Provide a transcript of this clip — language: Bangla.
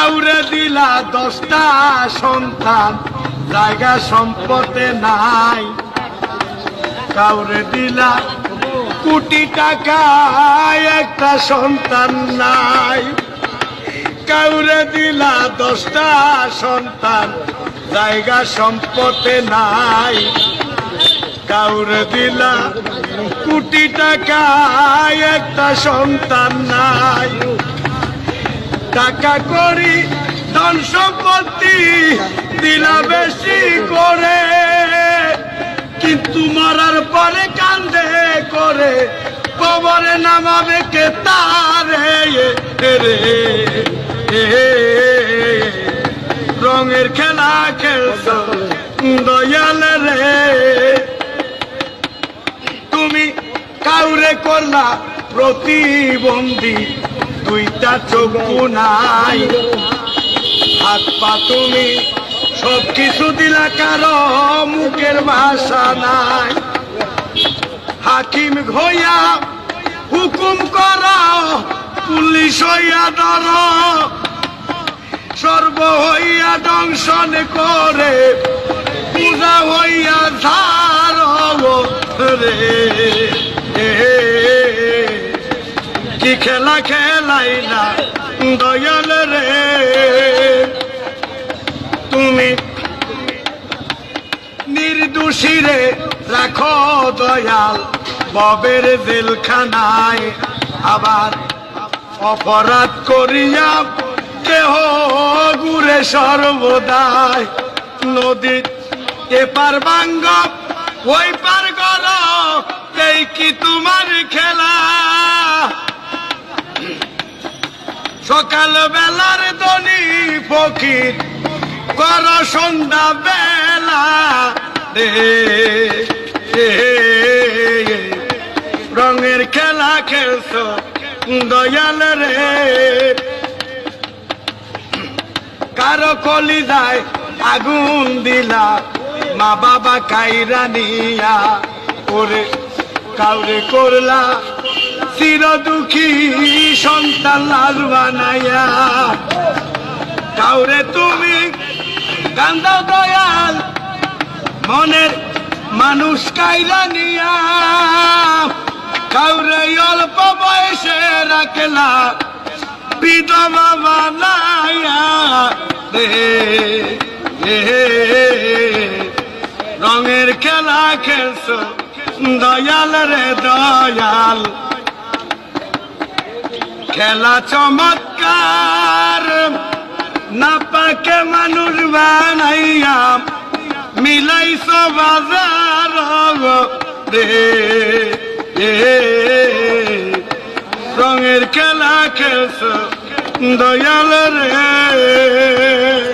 কাউরে দিলা দশটা সন্তান, জায়গা সম্পদে নাই। কাউরে দিলা কোটি টাকা একটা সন্তান নাই। কাউরে দিলা দশটা সন্তান, জায়গা সম্পদে নাই। কাউরে দিলা কোটি টাকা একটা সন্তান নাই। টাকা করি, ধন সম্পত্তি দিলা বেশি করে। কিন্তু মরার পরে কান্দে করে, কবরে নামাবে কে তারে? রঙের খেলা খেলছ, দয়াল রে। তুমি কাউরে করলা প্রতিবন্ধী দুইটা চক্ষু নাই। হাত পা তুমি সব কিছু দিলা কারও, মুখের ভাষা নাই। হাকিম হইয়া হুকুম কর, পুলিশ হইয়া ধর। সর্ব হইয়া দংশন করে কি খেলা খেলাইলা, দয়াল রে। তুমি নির্দোষীরে রাখো দয়াল, ববের জেলখানায়। আবার অপরাধ করিয়া কেহ ঘুরে সর্বদাই। নদীর এপার বাঙ্গ ওই পার গল, এই কি তোমার খেলা? সকাল বেলার দনি ফকির কর সন্ধ্যা বেলা রঙের খেলা খেলছ, দয়াল রে। কারও কলি যায় আগুন দিলা, মা বাবা কাইরা নিয়া করে কাউরে করলা। চির দুঃখী সন্তান লাল বানাইয়া। কাউরে তুমি কান্দাও দয়াল মনের মানুষ কাইলা নিয়া। কাউরে অল্প বয়সে রাখলা বিধবা রে, রঙের খেলা খেলছ দয়াল রে দয়াল। খেলা চমৎকার। না পাকে মানুষ বানাইয়া মিলাইছ বাজার রে। রঙের খেলা খেলছ দয়াল রে।